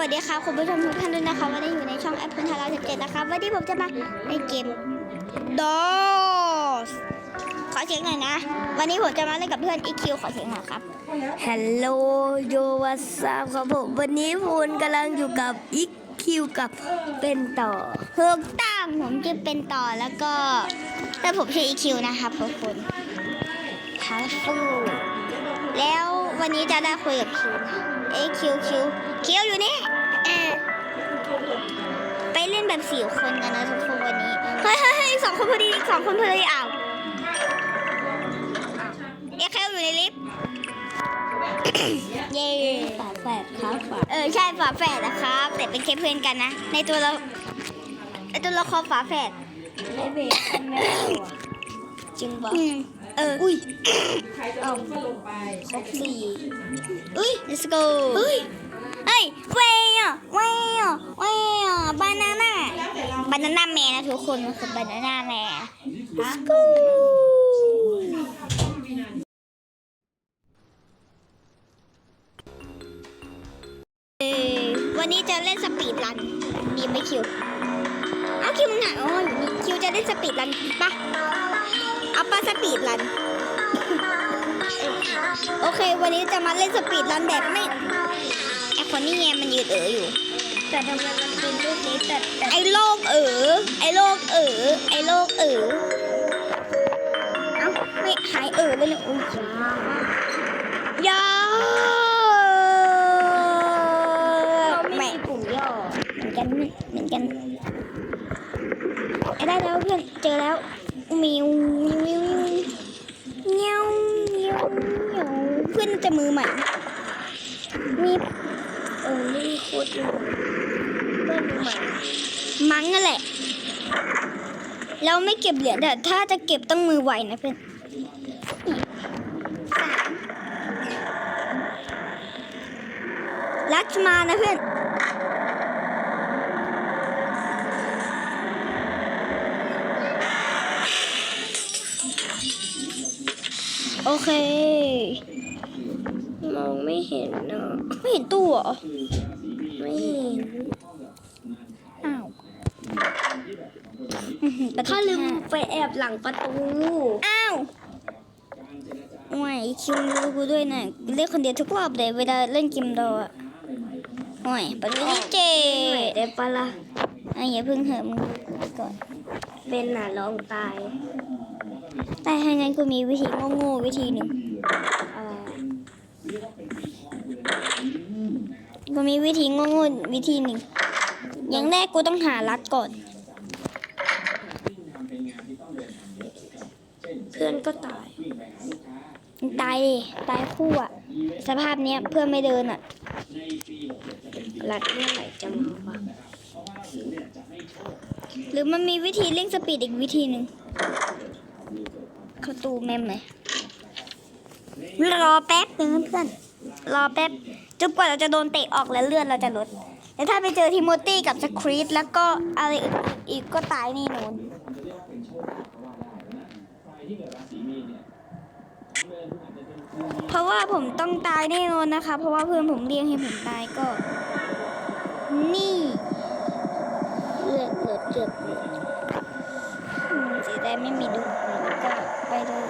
วัสดีครับคุณผู้ชมทุกท่านด้วยนะคะวันนี้อยู่ในช่องแอปเปิลทาราสิบเจ็ดนะครับวันนี้ผมจะมาในเกมดอสขอเสียงหน่อยนะ วันนี้ผมจะมาเล่นกับเพื่อน EQ ขอเสียงหน่อยครับฮัลโหลโยวัสซาบครับผมวันนี้พูนกำลังอยู่กับอีคิวกับเป็นต่อถูกต้องผมจะเป็นต่อแล้วก็แต่ผมชื่อ EQ นะครับทุกคนทัฟฟูแล้ววันนี้จะได้คุยกับคิวนะ เอ้ยคิวคิวคิวอยู่นี่เออไปเล่นแบบสี่คนกันนะทุกคนวันนี้ เฮ้ยเฮ้ยเฮ้ยสองคนพอดีสองคนพอดีอ้าวเอ้ยคิวอยู่ในลิฟต์เย้ฝาแฝดครับฝาเออใช่ฝาแฝดนะครับ แต่เป็นแค่เพื่อนกันนะ ในตัวเราในตัวละครฝาแฝดไม่เบรกไม่เอาอะจริงปะเออ อุ้ยเอาก็ลงไปครบสี่อุ้ย let's go เฮ้ยเฮ้ยเวยอะเวยอะเวยอะบานาน่าบานาน่าแมนนะทุกคนมันคือบานาน่าแมน let's go เออวันนี้จะเล่นสปีดรัน ดีไหมคิว เอาคิวมึงไหนอ๋ออยู่นี่คิวจะเล่นสปีดรันปะ เอาปะสปีดรัน โอเค วันนี้จะมาเล่นสปีดรันแบบไม่ไอคนนี้ไงมันยืนเอ๋ออยู่ แต่ทำไมมันเป็นรูปนี้แต่แต่ไอโลกเอ๋อไอโลกเอ๋อไอโลกเอ๋อเอ้าไม่หายเอ๋อไปเลยอุ้ยยาเขาไม่ไม่มีปุ่มย่อเหมือนกันเหมือนกันไอ้ได้แล้วเพื่อนเจอแล้วมิวมิวมิวเงี้ยวเงี้ยวเงี้ยวเพื่อน จะมือใหม่ มีเออนี่โคตรดีเพื่อนดูใหม่มั้งนั่นแหละ เราไม่เก็บเหรียญแต่ถ้าจะเก็บต้องมือไวนะเพื่อนลักมานะเพื่อนโอเค เห็นเนาะไม่เห็นตู้เหรอไม่เห็นอ้าวอื้อหือประตูถ้าลืมห้ไปแอบหลังประตู อ้าวโอ้ยคิวรู้กูด้วยนะเล่นคนเดียวทุกรอบเลยเวลาเล่นเกิมดออะโอ้ยประตูที่เจ็หน่อยดได้ปะล่ะอะอย่าเพิ่งเหอะมึงก่อนเป็นน่ะลองตาย แต่ถ้างั้นกูมีวิธีโง่ๆวิธีหนึ่ง อะไร กูมีวิธีโง่ๆวิธีหนึ่งอย่างแรกกูต้องหารัดก่อน เพื่อนก็ตายตายดิตายคู่อะ สภาพเนี้ยเพื่อนไม่เดินอะรัดเมื่อไหร่จะมาวะหรือมันมีวิธีเร่งสปีดอีกวิธีหนึ่งเข้าตูแมมเลยรอแป๊บนึงเพื่อน รอแป๊บจนกว่าเราจะโดนเตะออกแล้วเลือดเราจะลดแต่ถ้าไปเจอทิโมตี้กับสครีตแล้วก็อะไรอีกก็ตายนี่นอนเพราะว่าผมต้องตายแน่นอนนะคะ เพราะว่าเพื่อนผมเรียกให้ผมตายก็ นี่เลือดเลือดเลือดอืมสีแดงไม่มีดูก็ไปเลย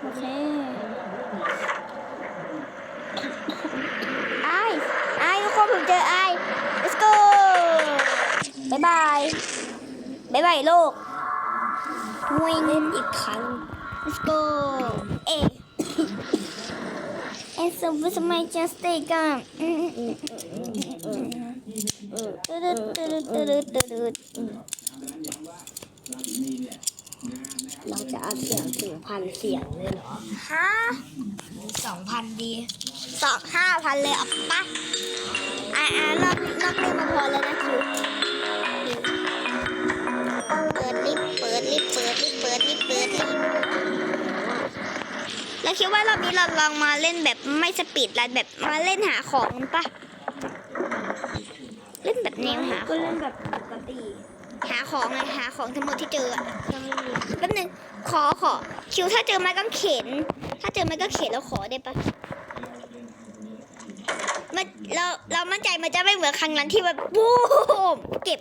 โอเคไอไอทุกคนผม เจอไอ let's go บายบายบายบายโลกวิ่งเล่นอีกครั้ง let's go เอ and so with my just take on อืมอืมอืมอืมตืดตืดตืดตืดตืดเราจะอัดเสียงถึงพันเสียงเลยเหรอฮะสองพันดีสองห้าพันเลยอะปะ อ่าอ่ารอบรอบนี้มาพอแล้วนะคิวเปิดลิฟต์เปิดลิฟต์เปิดลิฟต์เปิดลิฟต์เปิดลิฟต์แล้วคิดว่ารอบนี้เราลองมาเล่นแบบไม่สปีดรันแบบมาเล่นหาของปะเล่นแบบแนวหาก็เล่นแบบปกติ หาของไงหาของทั้งหมดที่เจออะถ้าไม่มีแป๊บนึงขอขอคิวถ้าเจอไม้กางเข็น ถ้าเจอไม้กางเข็นเราขอได้ปะ มันเราเรามั่นใจมันจะไม่เหมือนครั้งนั้นที่แบบบูมเก็บ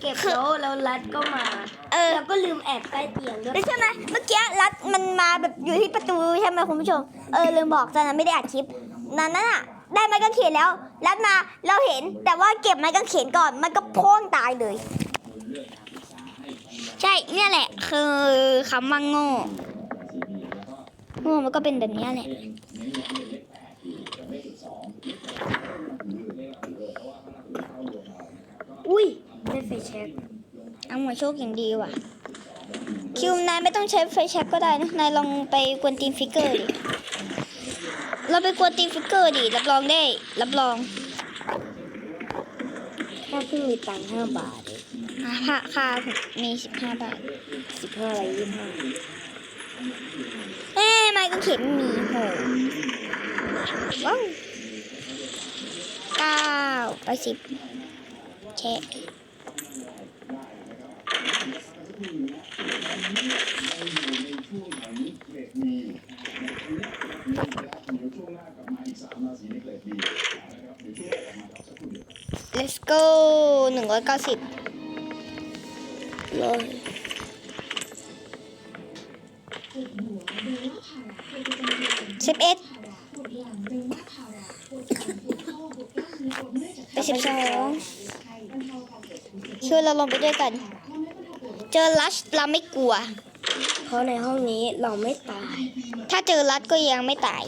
เก็บแล้วแล้วรัดก็มาเออ แล้วก็ลืมแอบใต้เตียงด้วยแล้วใช่ไหมเมื่อกี้รัดมันมาแบบอยู่ที่ประตูใช่ไหมคุณผู้ชมเออลืมบอกตอนนั้นไม่ได้อัดคลิปนั้นน่ะ ได้ไม้กางเขนแล้ว รัดมาเราเห็นแต่ว่าเก็บไม้กางเขนก่อนมันก็โพ่งตายเลย ใช่เนี่ยแหละ คือคำว่าโง่โง่มันก็เป็นแบบเนี้ยแหละ อุ้ยได้ไฟแช็กเอาหัวโชคอย่างดีว่ะ คิวนายไม่ต้องใช้ไฟแช็กก็ได้นะ นายลองไปกวนตีนฟิกเกอร์ดิ เราไปกวนตีนฟิกเกอร์ดิ รับรองได้ รับรองแค่เพิ่งมีตังค์ห้าบาทเองค่าค่ามีสิบห้าบาทสิบห้าอะไรยี่ห้าเอ๊ะไม้กางเขนไม่มีโหว้าว เก้าไปสิบแชะเลสโก้หนึ่งร้อยเก้าสิบ ด้วยกัน เจอลัชเราไม่กลัว เพราะในห้องนี้เราไม่ตาย ถ้าเจอรัดก็ยังไม่ตาย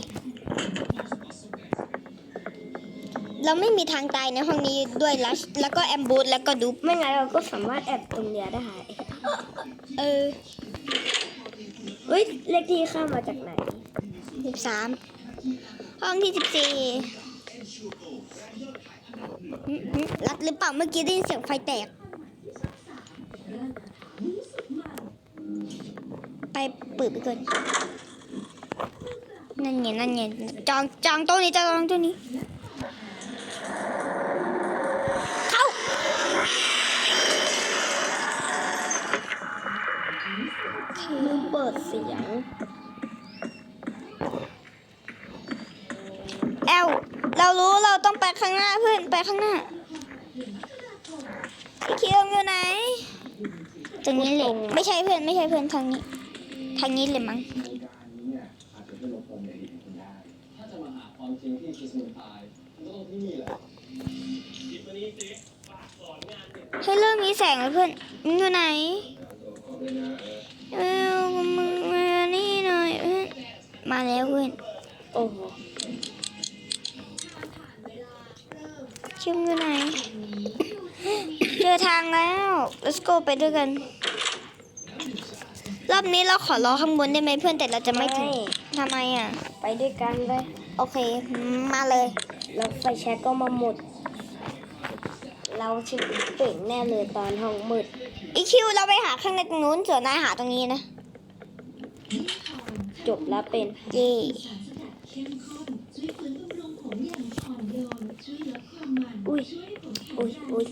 เราไม่มีทางตายในห้องนี้ด้วยลัชแล้วก็แอมบูสแล้วก็ดูปไม่งั้นเราก็สามารถแอบตรงเนี้ยได้ เออเฮ้ยเลขที่เข้ามาจากไหนสิบสามห้องที่สิบสี่รัดหรือเปล่าเมื่อกี้ได้ยินเสียงไฟแตก ไปเปิดไปก่อนนั่นไงนั่นไงจองจองต๊ะนี้จองต๊ะนี้ เข้าลืมเปิดเสียง แอล เรารู้เราต้องไปข้างหน้าเพื่อนไปข้างหน้าพี่คิวอยู่ไหน ตรงนี้เลย ไม่ใช่เพื่อนไม่ใช่เพื่อนทางนี้ ทางนี้เลยมั้งให้เริ่มมีแสงแล้วเพื่อนมึงอยู่ไหนเออมึงมานี่หน่อยเพื่อนมาแล้วเพื่อนโอ้โหคิมอยู่ไหน เจอทางแล้ว let's go ไปด้วยกัน รอบนี้เราขอรอข้างบนได้ไหมเพื่อนแต่เราจะไม่ถึงทำไมอะ ไปด้วยกันเลย โอเค มาเลย แล้วไฟแช็กก็มาหมด เราชิบเป่งแน่เลยตอนห้องมืด อีคิวเราไปหาข้างในตรงนู้นส่วนนายหาตรงนี้นะ จบแล้วเป็นเย่อุ้ยอุ้ยอุ้ย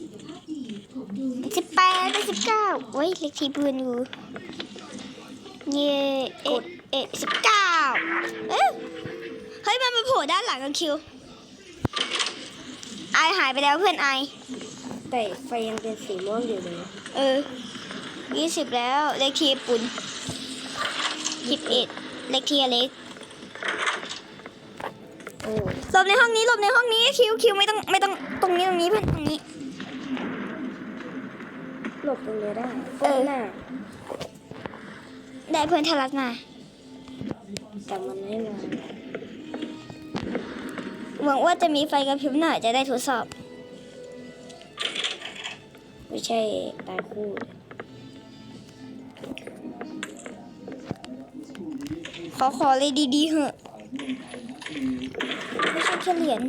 สิบแปดไปสิบเก้าโอ้ยเลขที่เพื่อนอยู่ เย่เอ็ดเอ็ดสิบเก้าเอ้ยเฮ้ย มันมาโผล่ด้านหลังกันคิว ไอหายไปแล้วเพื่อนไอ แต่ไฟยังเป็นสีม่วงอยู่เลยเออยี่สิบแล้ว เลขที่ปุ่นสิบเอ็ดเลขที่อเล็กโอ้หลบในห้องนี้หลบในห้องนี้คิวคิวไม่ต้องไม่ต้องตรงนี้ตรงนี้เพื่อนตรงนี้ หลบตรงนี้ได้เออ หน้า ได้เพื่อนทะลักมา แต่มันไม่มาหวังว่าจะมีไฟกระพริบหน่อยจะได้ทดสอบ ไม่ใช่ตายคู่ขอขอเลยดีๆเหอะไม่ใช่แค่เหรียญ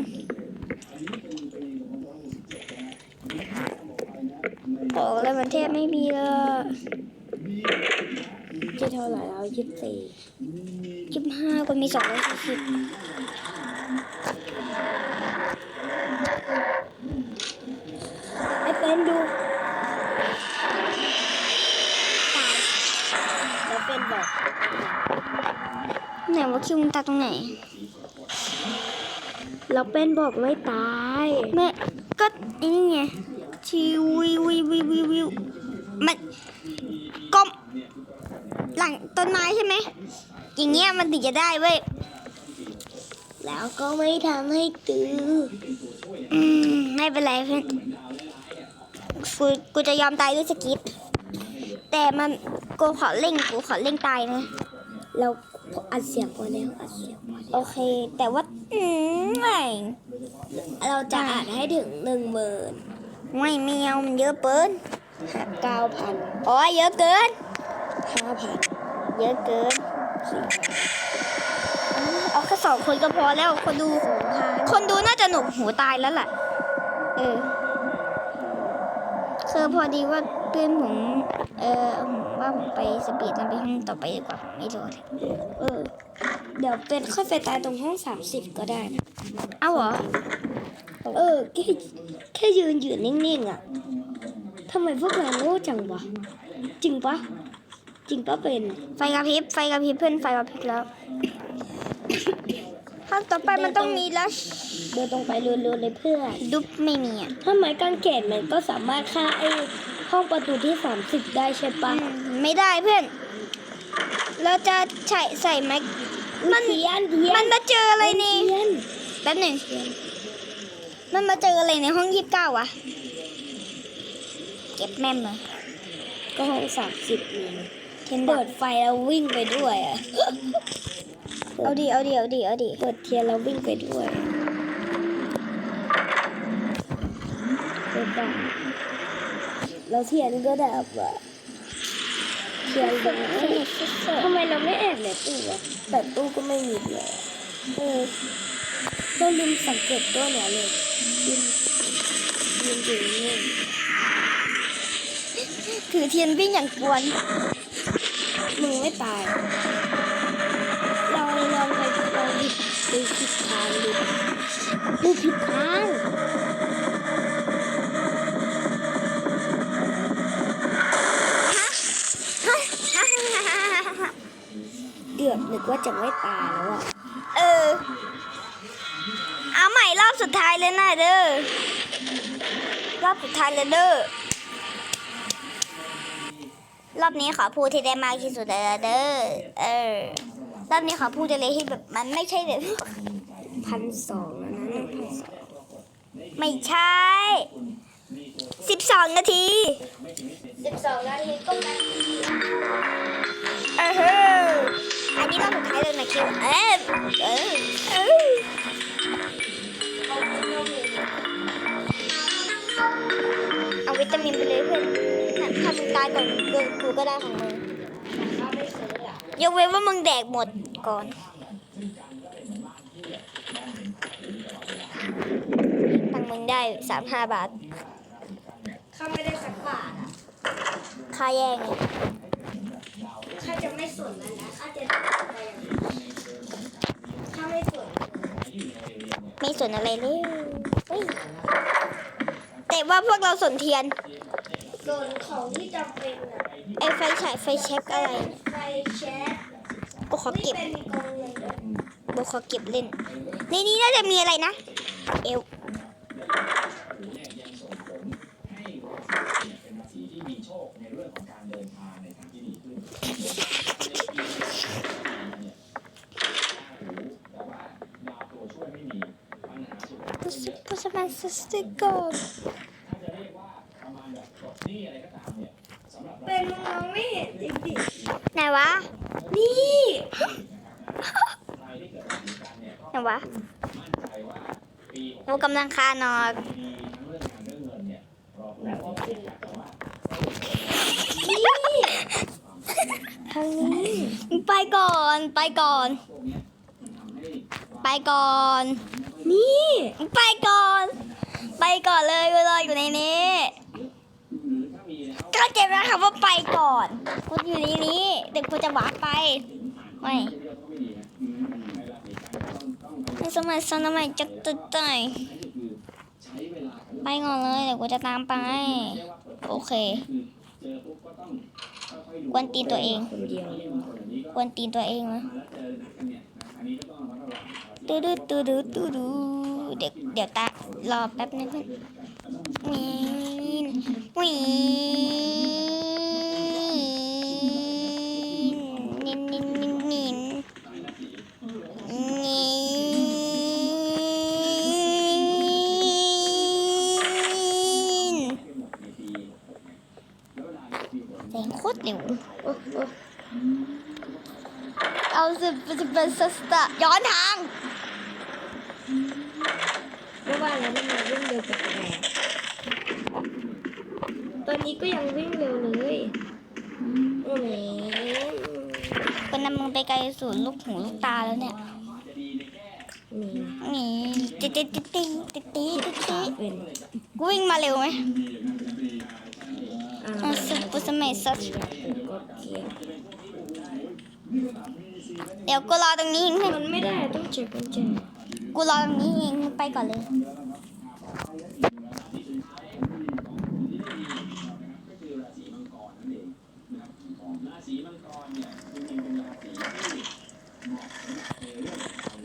โอ้แล้วมันแทบไม่มีเลย ที่เท่าไหร่แล้วยี่สิบสี่ยี่สิบห้าก็มีสองร้อยสี่สิบไอ้เป็นดูแล้วเป็นบอกไหนว่าคิวมันตาตรงไหนแล้วเป็นบอกไม่ตายแม่ก็อ้นี่ไงชิววิววิววิววิววิวมันก็หลังต้นไม้ใช่ไหมอย่าง เงี้ยมันถึงจะได้เว้ย แล้วก็ไม่ทำให้ตื้อ อืม ไม่เป็นไรเพื่อนกูกูจะยอมตายด้วยสกิปแต่มันกูขอเล่งกูขอเล่งตายนะ เราอัดเสียงพอแล้วอัดเสียงพอแล้วโอเค แต่ว่าอืมไม่เราจะอัดให้ถึงหนึ่งหมื่นไม่ไม่เอามันเยอะเกินเก้าพันอ๋อเยอะเกินห้าพันเยอะเกินสี่พัน เอาแค่สองคนก็พอแล้วคนดูสองพันคนดูน่าจะหนุกหูตายแล้วแหละเออคือพอดีว่าเพื่อนผมเออผมว่าผมไปสปีดมันไปห้องต่อไปดีกว่าผมไม่รอเลยเออ เดี๋ยวเป็นค่อยไปตายตรงห้องสามสิบก็ได้นะเอาเหรอ เออ แค่แค่ยืนยืนนิ่งๆอะทำไมพวกเราโง่จังวะ จริงปะ จริงปะเป็น ไฟกระพริบไฟกระพริบเพื่อนไฟกระพริบแล้วถ้าต่อไปมันต้องมีแล้วเดินตรงไปเร็วๆเลยเพื่อนดุ๊บไม่มีอะถ้าไม้กางเขนมันก็สามารถฆ่าไอ้ห้องประตูที่สามสิบได้ใช่ปะอืมไม่ได้เพื่อน เราจะใส่ใส่ไหมมัน เทียนเทียนมันมาเจออะไรนี่เทียนแป๊บหนึ่งมันมาเจออะไรในห้องยี่สิบเก้าวะเก็บแม่มเลยก็ห้องสามสิบนี่เทน เปิเปิดดไฟแล้ววิ่งไปด้วยอะ เอาดิ เอาดิ เอาดิ เอาดิ เปิดเทียนแล้ววิ่งไปด้วยเปิดได้แล้วเทียนก็ดับอะเทียนก็ทำไมเราไม่แอบในตู้อะแต่ตู้ก็ไม่มีเลยเออต้องลืมสังเกตตัวเนี่ยเลยยืนยืนอยู่นี่ถือเทียนวิ่งอย่างกวน มึงไม่ตาย เราลองไปลองผิดดูผิดทางดูดูผิดทางเดือดนึกว่าจะไม่ตายแล้วอะ เออ เอาใหม่รอบสุดท้ายเลยนะเด้อ รอบสุดท้ายเลยเด้อ รอบนี้ขอพูดที่ได้มากที่สุดเลยนะเด้อเออ รอบนี้ขอพูดอะไรที่แบบมันไม่ใช่แบบพันสองแล้วนะหนึ่งพันสองไม่ใช่สิบสองนาทีสิบสองนาทีก็นาทีเอเฮออันนี้รอบสุดท้ายเลยนะคิวเออเออามึงตายก่อนกูกูก็ได้ของมึงยกเว้นว่ามึงแดกหมดก่อนตังค์มึงได้สามห้าบาทข้าไม่ได้สักบาทอะค่าแย่งไงข้าจะไม่สนแล้วนะข้าจะไปอย่างนี้ข้าไม่สนไม่สนอะไรเลยเฮ้ยแต่ว่าพวกเราสนเทียน สนของที่จำเป็นอะไอไฟฉายไฟเช็คอะไรเนี่ยไฟแช็กกูขอนี่เก็บเป็นกองเงินด้วยกูขอเก็บเล่น ในนี้น่าจะมีอะไรนะ เอวพุชพุชมันสติกเกอร์ เป็นมองไม่เห็นจริง ไหนวะ ๆนี่ ไหนวะเรา กำลังคานอนทางนี้ไปก่อนไปก่อน ไปก่อน นี่ ไปก่อน ไปก่อนเลยเวลาอยู่ในนี้ก็เจ็บนะครับว่าไปก่อนคุณอยู่ในนี้เดี๋ยวคุณจะหวาไปไม่ไม่ สมัยสมัยจะตึ๊ดใจไปก่อนเลยเดี๋ยวกูจะตามไป โอเคกวนตีนตัวเองควเลยกวนตีนตัวเองนะตูดูตูดูตูดูเดี๋ยวเดี๋ยวตารอแป๊บนึงเพื่อนวีนวีนนินนินนินนินนินเสียงโคตรเร็ว โอ้โอ้ เอาสิจะ เป็นสตาร์ย้อนทางเมื่อวานแล้วทำไมวิ่งเร็วแปลกๆตอนนี้ก็ยังวิ่งเร็วเลยโอ้โหคนนำมึงไปไกลสู่ลูกหูลูกตาแล้วเนี่ยนี่นี่ติ๊ดติ๊ดติ๊ดติ๊ดติ๊ดติ๊ดติ๊ดติ๊ดเป็นกูวิ่งมาเร็วไหมอ่าอะสุดปุสมัยสัสก็ เดี๋ยวกูรอตรงนี้เองมันไม่ได้ต้องเช็คกุญแจกูรอตรงนี้เองไปก่อนเลย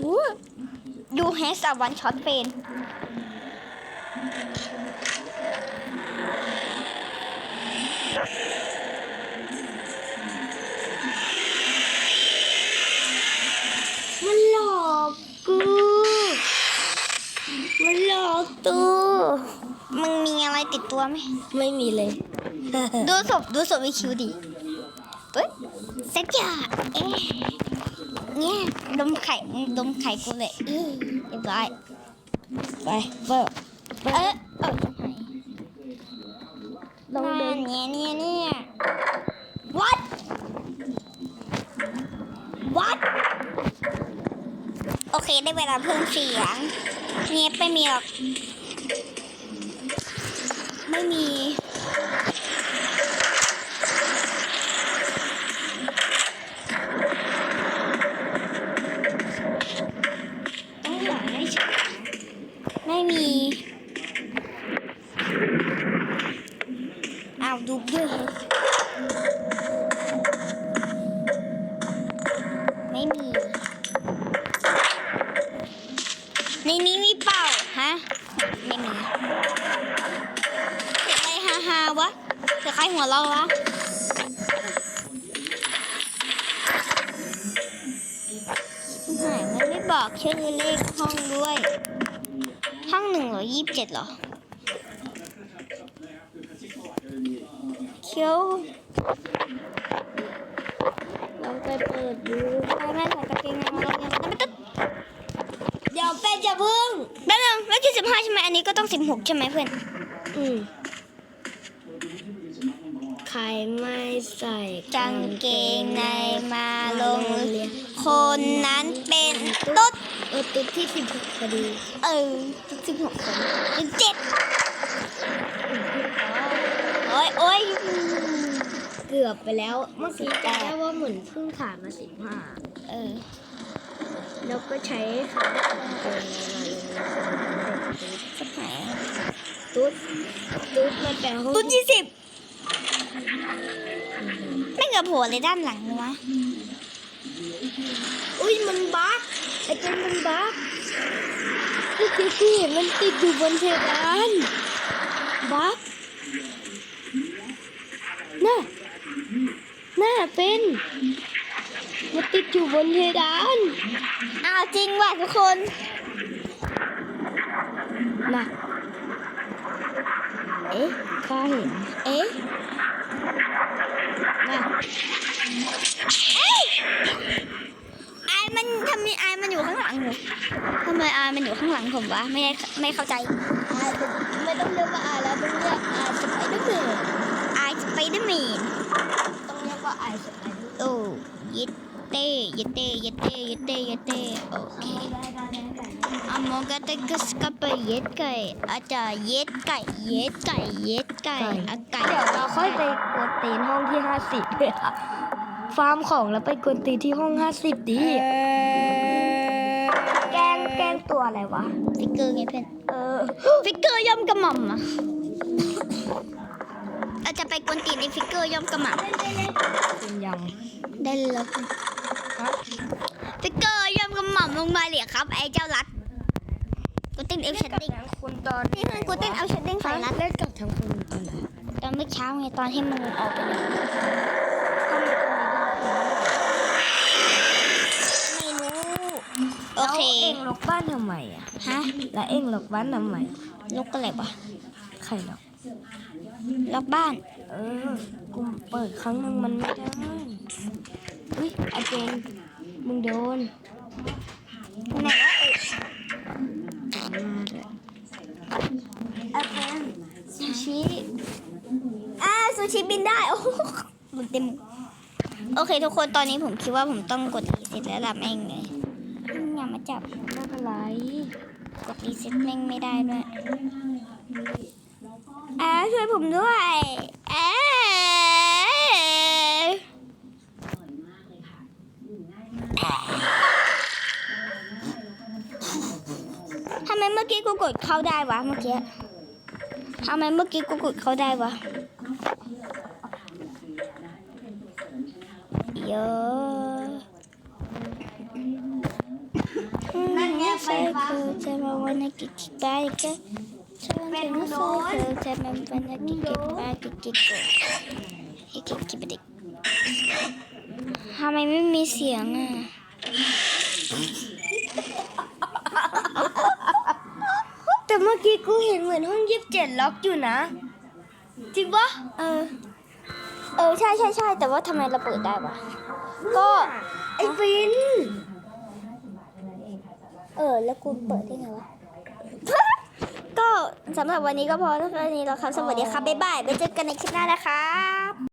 อู้ยูแฮสอ ติดตัวไหมไม่มีเลย ดูศพดูศพไอคิวดิเฮ้ยสักอย่างเอ๊ะเนี่ยดมไข่ดมไข่กูเลยเอ้ยเรียบร้อยไปเปิดเอ๊ะเออลองเดินเนี่ยเนี่ยเนี่ย what what โอเคได้เวลาเพิ่มเสียงเนี่ยไม่มีหรอก องหนึ่งเหรอยี่สิบเจ็ดเหรอเคี้ยวลองไปเปิดดูไปแม่ใส่กางเกงในมาแล้วยังไม่ต้องเดี๋ยวเป็นจะพึ่งแป๊บนึงแล้วที่สิบห้าใช่ไหมอันนี้ก็ต้องสิบหกใช่ไหมเพื่อนอืมใครไม่ใส่กางเกงในมาลงเรียนคนนั้นเป็นตุ๊ด เออตุ๊ดที่สิบหกพอดี เออสิบหกคนสิบเจ็ดโอ้ยโอ้ยเกือบไปแล้วเมื่อกี้จำได้ว่าเหมือนเพิ่งผ่านมาสิบห้าเออ แล้วก็ใช้ขากางเกงในมาลงสักไหนอะตุ๊ดตุ๊ดมันแปลว่าตุ๊ดยี่สิบไม่เกือบโผล่เลยด้านหลังเลยวะอุ้ยมันบั๊ก ไอ้ตัวมันบั๊กพี่คิซี่มันติดอยู่บนเพดานบั๊กน่ะน่าเป็นมันติดอยู่บนเพดานอ้าวจริงว่ะทุกคนน่ะเอ๊ะข้าเห็นเอ๊ะน่ะ เอ้ยไอายมันทำไมไอายมัน อยู่ข้างหลังหนูทำไมไอายมันอยู่ข้างหลังผมวะ ไม่ได้ไม่เข้าใจอาจจะไม่ต้องเรียกว่าอาแล้วต้องเรียกอาสไปเดอร์แมนไอายสไปเดอร์แมนต้องเรียกว่าอาสไปเดอร์โอ้ยิดเต้ยิดเต้ยิดเต้ยิดเต้ยิดเต้โอเคอามองกะเตกสกับไปเย็ดไก่อาจารย์เย็ดไก่เย็ดไก่เย็ดไก่อาไก่เดี๋ยวเราค่อยไปกวนตีนห้องที่ห้าสิบเลยค่ะฟาร์มของแล้วไปกวนตีนที่ห้องห้าสิบดี แกล้งแกล้งตัวอะไรวะ ฟิกเกอร์ไงเพื่อน เออ ฟิกเกอร์ย่อมกระหม่อมอะเราจะไปกวนตีนในฟิกเกอร์ย่อมกระหม่อมเป็นยังได้เลยแล้วกันฟิกเกอร์ย่อมกระหม่อมลงมาเลยครับ ไอ้เจ้ารัดกูเต้นเอลชัดดิ้งคุณตอนนี่คือกูเต้นเอลชัดดิ้งใส่นัดเล่นกับทั้งคุณตอนไหนตอนเมื่อเช้าไงตอนที่มึงออกไปเลยไม่รู้ โอเค แล้วเองล็อกบ้านทำไมอะฮะ แล้วเองล็อกบ้านทำไมลูกอะไรวะใครล็อกล็อกบ้าน เออกูเปิดครั้งหนึ่งมันไม่ได้อุ้ยอาเจนมึงโดนไหนวะอาเจนซูชิอ่าซูชิบินได้โอ้โหมันเต็มโอเค ทุกคนตอนนี้ผมคิดว่าผมต้องกดรีเซ็ตแล้วล่ะแม่งเลยอย่ามา จับไม่เป็นไรกดรีเซ็ตแม่งไม่ได้ด้วยอาช่วยผมด้วยอ่าทำไมเมื่อกี้กูกดเข้าได้วะเมื่อกี้ทำไมเมื่อกี้กูกดเข้าได้วะเยอะ นั่นไงไฟฟ้าจะมาวันนี้กิกไปกันเป็นโดนจะมาวันนี้กิกไปกิกกิกกิกกิกกิกกิกทำไมไม่มีเสียงอะแต่เมื่อกี้กูเห็นเหมือนห้องยีิบเจ็ดล็อกอยู่นะ จริงปะเออ เออ ใช่ใช่ใช่แต่ว่าทำไมเราเปิดได้วะก็ไอ้ฟิน เออ แล้วกูเปิดได้ไงวะ ก็สำหรับวันนี้ก็พอเท่านี้แล้วครับ สวัสดีครับ บ๊ายบายไปเจอกันในคลิปหน้านะครับ